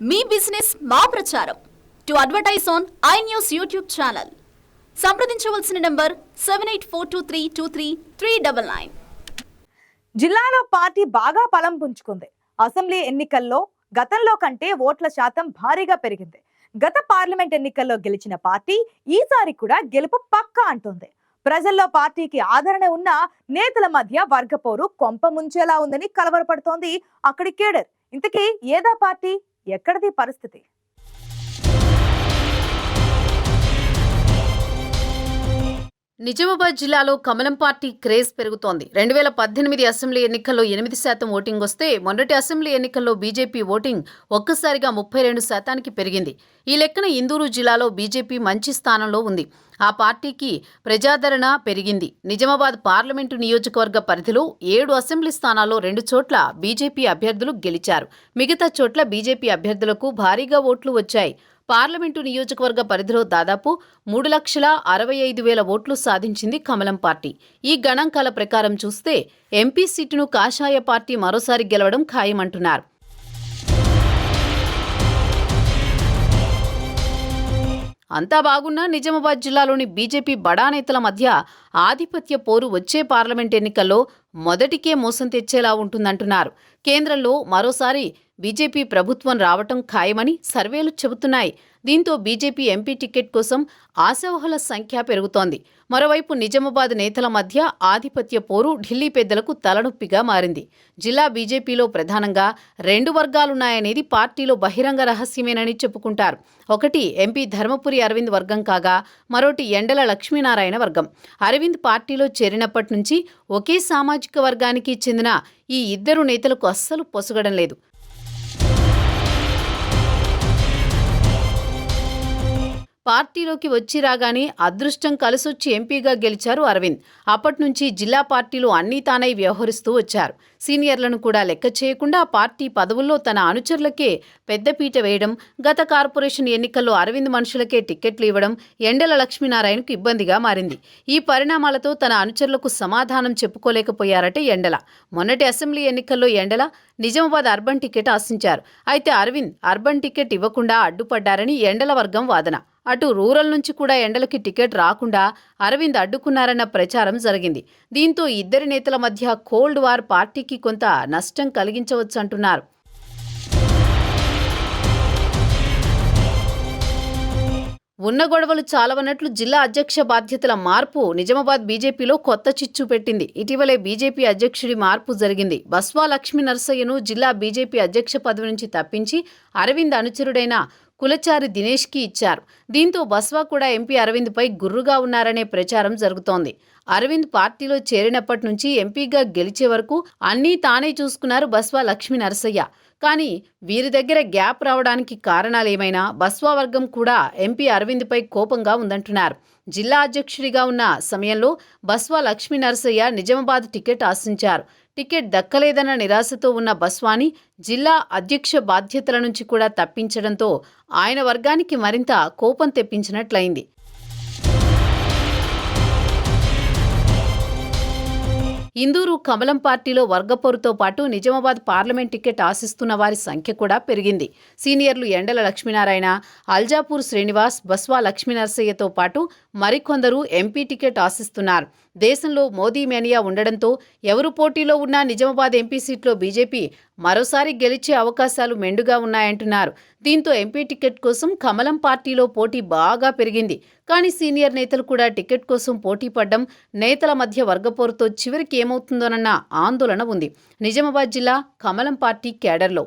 మీ business మా ప్రచారం. To advertise on I news YouTube channel. సంప్రదించవలసిన number seven eight four two three two three three double nine. జిల్లాలో party బాగా బలం పుంజుకుంది. Assembly ఎన్నికల్లో గతంలో కంటే ఓట్ల శాతం భారీగా పెరిగింది. గత పార్లమెంట్ ఎన్నికల్లో గెలిచిన పార్టీ ఈసారి కూడా గెలుపు పక్కా అంటుంది. ప్రజల్లో పార్టీకి ఆదరణ ఉన్న నేతల మధ్య వర్గపోరు కొంప ముంచేలా ఉందని కలవరపడుతోంది అక్కడి కేడర్. ఇంతకీ ఏదా పార్టీ? ఎక్కడిది పరిస్థితి? నిజామాబాద్ జిల్లాలో కమలం పార్టీ క్రేజ్ పెరుగుతోంది. రెండు వేల పద్దెనిమిది అసెంబ్లీ ఎన్నికల్లో ఎనిమిది శాతం ఓటింగ్ వస్తే మొన్నటి అసెంబ్లీ ఎన్నికల్లో బీజేపీ ఓటింగ్ ఒక్కసారిగా ముప్పై రెండు శాతానికి పెరిగింది. ఈ లెక్కన ఇందూరు జిల్లాలో బీజేపీ మంచి స్థానంలో ఉంది. ఆ పార్టీకి ప్రజాదరణ పెరిగింది. నిజామాబాద్ పార్లమెంటు నియోజకవర్గ పరిధిలో ఏడు అసెంబ్లీ స్థానాల్లో రెండు చోట్ల బీజేపీ అభ్యర్థులు గెలిచారు. మిగతా చోట్ల బీజేపీ అభ్యర్థులకు భారీగా ఓట్లు వచ్చాయి. పార్లమెంటు నియోజకవర్గ పరిధిలో దాదాపు మూడు లక్షల అరవై ఐదు వేల ఓట్లు సాధించింది కమలం పార్టీ. ఈ గణాంకాల ప్రకారం చూస్తే ఎంపీ సీటును కాషాయ పార్టీ మరోసారి గెలవడం ఖాయమంటున్నారు. అంతా బాగున్నా నిజామాబాద్ జిల్లాలోని బీజేపీ బడా నేతల మధ్య ఆధిపత్య పోరు వచ్చే పార్లమెంట్ ఎన్నికల్లో మొదటికే మోసం తెచ్చేలా ఉంటుందంటున్నారు. కేంద్రంలో మరోసారి బీజేపీ ప్రభుత్వం రావటం ఖాయమని సర్వేలు చెబుతున్నాయి. దీంతో బీజేపీ ఎంపీ టికెట్ కోసం ఆశావహుల సంఖ్య పెరుగుతోంది. మరోవైపు నిజామాబాద్ నేతల మధ్య ఆధిపత్య పోరు ఢిల్లీ పెద్దలకు తలనొప్పిగా మారింది. జిల్లా బీజేపీలో ప్రధానంగా రెండు వర్గాలున్నాయనేది పార్టీలో బహిరంగ రహస్యమేనని చెప్పుకుంటారు. ఒకటి ఎంపీ ధర్మపురి అరవింద్ వర్గం కాగా మరోటి ఎండల లక్ష్మీనారాయణ వర్గం. అరవింద్ పార్టీలో చేరినప్పటి నుంచి ఒకే సామాజిక వర్గానికి చెందిన ఈ ఇద్దరు నేతలకు అస్సలు పొసగడం లేదు. పార్టీలోకి వచ్చి రాగానే అదృష్టం కలిసొచ్చి ఎంపీగా గెలిచారు అరవింద్. అప్పటి నుంచి జిల్లా పార్టీలో అన్నీ తానై వ్యవహరిస్తూ వచ్చారు. సీనియర్లను కూడా లెక్క చేయకుండా పార్టీ పదవుల్లో తన అనుచరులకే పెద్దపీట వేయడం గత కార్పొరేషన్ ఎన్నికల్లో అరవింద్ మనుషులకే టిక్కెట్లు ఇవ్వడం ఎండల లక్ష్మీనారాయణకు ఇబ్బందిగా మారింది. ఈ పరిణామాలతో తన అనుచరులకు సమాధానం చెప్పుకోలేకపోయారట ఎండల. మొన్నటి అసెంబ్లీ ఎన్నికల్లో ఎండల నిజామాబాద్ అర్బన్ టికెట్ ఆశించారు. అయితే అరవింద్ అర్బన్ టికెట్ ఇవ్వకుండా అడ్డుపడ్డారని ఎండల వర్గం వాదన. అటు రూరల్ నుంచి కూడా ఎండలకి టికెట్ రాకుండా అరవింద్ అడ్డుకున్నారన్న ప్రచారం జరిగింది. దీంతో ఇద్దరి నేతల మధ్య కోల్డ్ వార్ పార్టీకి కొంత నష్టం కలిగించవచ్చంటున్నారు. ఉన్న గొడవలు చాలవన్నట్లు జిల్లా అధ్యక్ష బాధ్యతల మార్పు నిజామాబాద్ బీజేపీలో కొత్త చిచ్చు పెట్టింది. ఇటీవలే బీజేపీ అధ్యక్షుడి మార్పు జరిగింది. బస్వా లక్ష్మీ నర్సయ్యను జిల్లా బీజేపీ అధ్యక్ష పదవి నుంచి తప్పించి అరవింద్ అనుచరుడైన కులచారి దినేష్కి ఇచ్చారు. దీంతో బస్వా కూడా ఎంపీ అరవింద్పై గుర్రుగా ఉన్నారనే ప్రచారం జరుగుతోంది. అరవింద్ పార్టీలో చేరినప్పటి నుంచి ఎంపీగా గెలిచే వరకు అన్నీ తానే చూసుకున్నారు బస్వా లక్ష్మీ నరసయ్య. కానీ వీరి దగ్గర గ్యాప్ రావడానికి కారణాలేమైనా బస్వా వర్గం కూడా ఎంపీ అరవింద్పై కోపంగా ఉందంటున్నారు. జిల్లా అధ్యక్షుడిగా ఉన్న సమయంలో బస్వా లక్ష్మీ నరసయ్య నిజామాబాద్ టికెట్ ఆశించారు. టికెట్ దక్కలేదన్న నిరాశతో ఉన్న బస్వాని జిల్లా అధ్యక్ష బాధ్యతల నుంచి కూడా తప్పించడంతో ఆయన వర్గానికి మరింత కోపం తెప్పించినట్లయింది. ఇందూరు కమలం పార్టీలో వర్గపోరుతో పాటు నిజామాబాద్ పార్లమెంట్ టికెట్ ఆశిస్తున్న వారి సంఖ్య కూడా పెరిగింది. సీనియర్లు ఎండల లక్ష్మీనారాయణ అల్జాపూర్ శ్రీనివాస్ బస్వా లక్ష్మీనరసయ్యతో పాటు మరికొందరు ఎంపీ టికెట్ ఆశిస్తున్నారు. దేశంలో మోదీ మేనియా ఉండడంతో ఎవరు పోటీలో ఉన్నా నిజామాబాద్ ఎంపీ సీట్లో బీజేపీ మరోసారి గెలిచే అవకాశాలు మెండుగా ఉన్నాయంటున్నారు. దీంతో ఎంపీ టికెట్ కోసం కమలం పార్టీలో పోటీ బాగా పెరిగింది. కానీ సీనియర్ నేతలు కూడా టికెట్ కోసం పోటీ పడ్డం నేతల మధ్య వర్గపోరుతో చివరికి ఏమవుతుందోనన్న ఆందోళన ఉంది. నిజామాబాద్ జిల్లా కమలం పార్టీ కేడర్లో